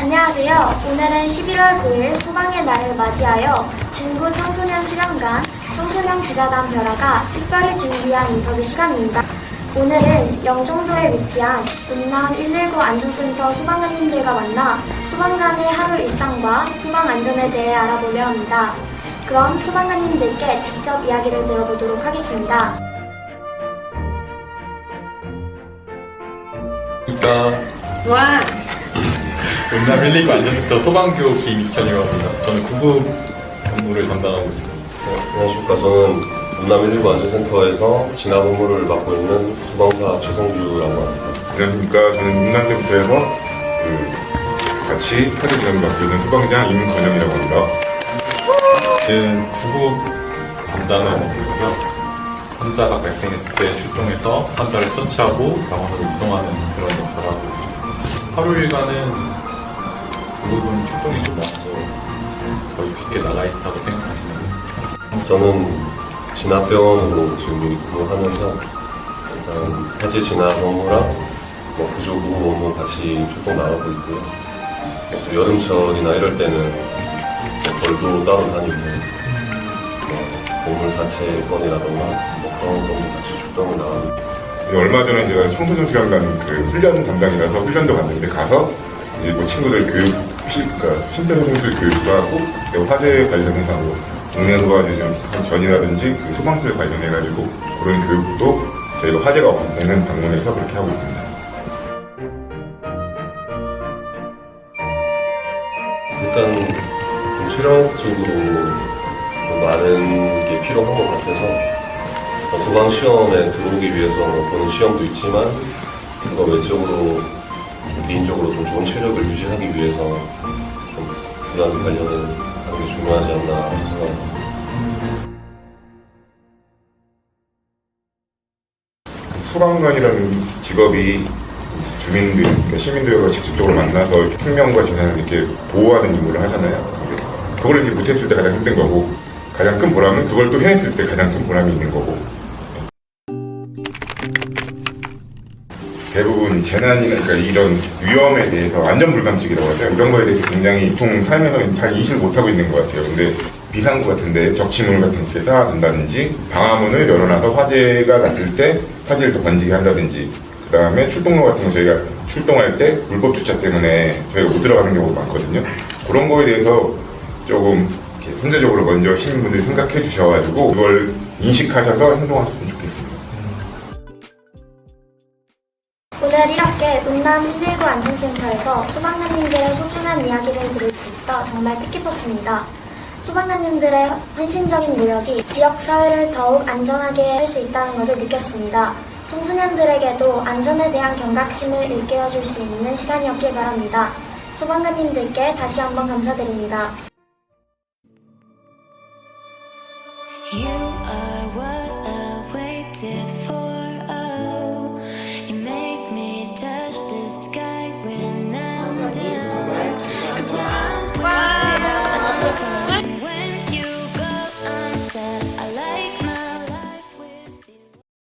안녕하세요. 오늘은 11월 9일 소방의 날을 맞이하여 중구 청소년 수련관 청소년 기자단 벼라가 특별히 준비한 인터뷰 시간입니다. 오늘은 영종도에 위치한 운남 119 안전센터 소방관님들과 만나 소방관의 하루 일상과 소방 안전에 대해 알아보려 합니다. 그럼 소방관님들께 직접 이야기를 들어보도록 하겠습니다. 그러니까 와, 용남 119 안전센터 소방교육 김익현이라고 합니다. 저는 구급 업무를 담당하고 있습니다. 안녕하십니까. 저는 운남 119 안전센터에서 진압 업무를 맡고 있는 소방사 최성규라고 합니다. 안녕하십니까. 저는 문남대부터에서 그 같이 화재 진압을 맡고 있는 소방장 임건영이라고 합니다. 저는 구급 담당을 업무고요. 환자가 발생했을 때 출동해서 환자를 처치하고 병원으로 이동하는 그런 역할을 하고 있습니다. 하루 일과는 구급은 출동이 좀 없어 거의 밖에 나가 있다고 생각하시면 돼요. 저는 진압병원으로 지금 근무하면서 일단 화재 진압 업무랑 뭐 구조 구급 업무 같이 출동 나가고 있고요. 또 여름철이나 이럴 때는 뭐 벌도 따로 다니고 뭐 보물 사체 건이라던가 뭐 그런 것도 같이 출동을 나가고. 얼마 전에 제가 청소년 수련관 그 훈련 담당이라서 훈련도 갔는데 가서 뭐 친구들 교육, 시, 그러니까 심폐소생술 교육도 하고 화재 관련해서 뭐 동네 소화제 전이라든지 그 소방술 관련해가지고 그런 교육도 저희가 화재가 없는 방문해서 그렇게 하고 있습니다. 일단 좀 체력적으로 좀 많은 게 필요한 것 같아서 어, 소방 시험에 들어오기 위해서 뭐 보는 시험도 있지만 그거 외적으로 개인적으로 좀 좋은 체력을 유지하기 위해서 좀 부담 관련을 하는 게 중요하지 않나 생각합니다. 소방관이라는 직업이 주민들, 그러니까 시민들과 직접적으로 만나서 생명과 재산을 이렇게 보호하는 임무를 하잖아요. 그걸 이제 못했을 때 가장 힘든 거고, 가장 큰 보람은 그걸 또 해냈을 때 가장 큰 보람이 있는 거고. 대부분 재난이나 그러니까 이런 위험에 대해서 안전 불감증이라고 하죠. 이런 거에 대해서 굉장히 보통 삶에서 잘 인식을 못하고 있는 것 같아요. 근데 비상구 같은데 적치물 같은 게 쌓아둔다든지 방화문을 열어놔서 화재가 났을 때 화재를 더 번지게 한다든지 그 다음에 출동로 같은 거 저희가 출동할 때 불법 주차 때문에 저희가 못 들어가는 경우가 많거든요. 그런 거에 대해서 조금 선제적으로 먼저 시민분들이 생각해 주셔가지고 그걸 인식하셔서 행동하셨으면 좋겠습니다. 오늘 이렇게 음남 119 안전센터에서 소방관님들의 소중한 이야기를 들을 수 있어 정말 뜻깊었습니다. 소방관님들의 헌신적인 노력이 지역사회를 더욱 안전하게 할 수 있다는 것을 느꼈습니다. 청소년들에게도 안전에 대한 경각심을 일깨워줄 수 있는 시간이었길 바랍니다. 소방관님들께 다시 한번 감사드립니다.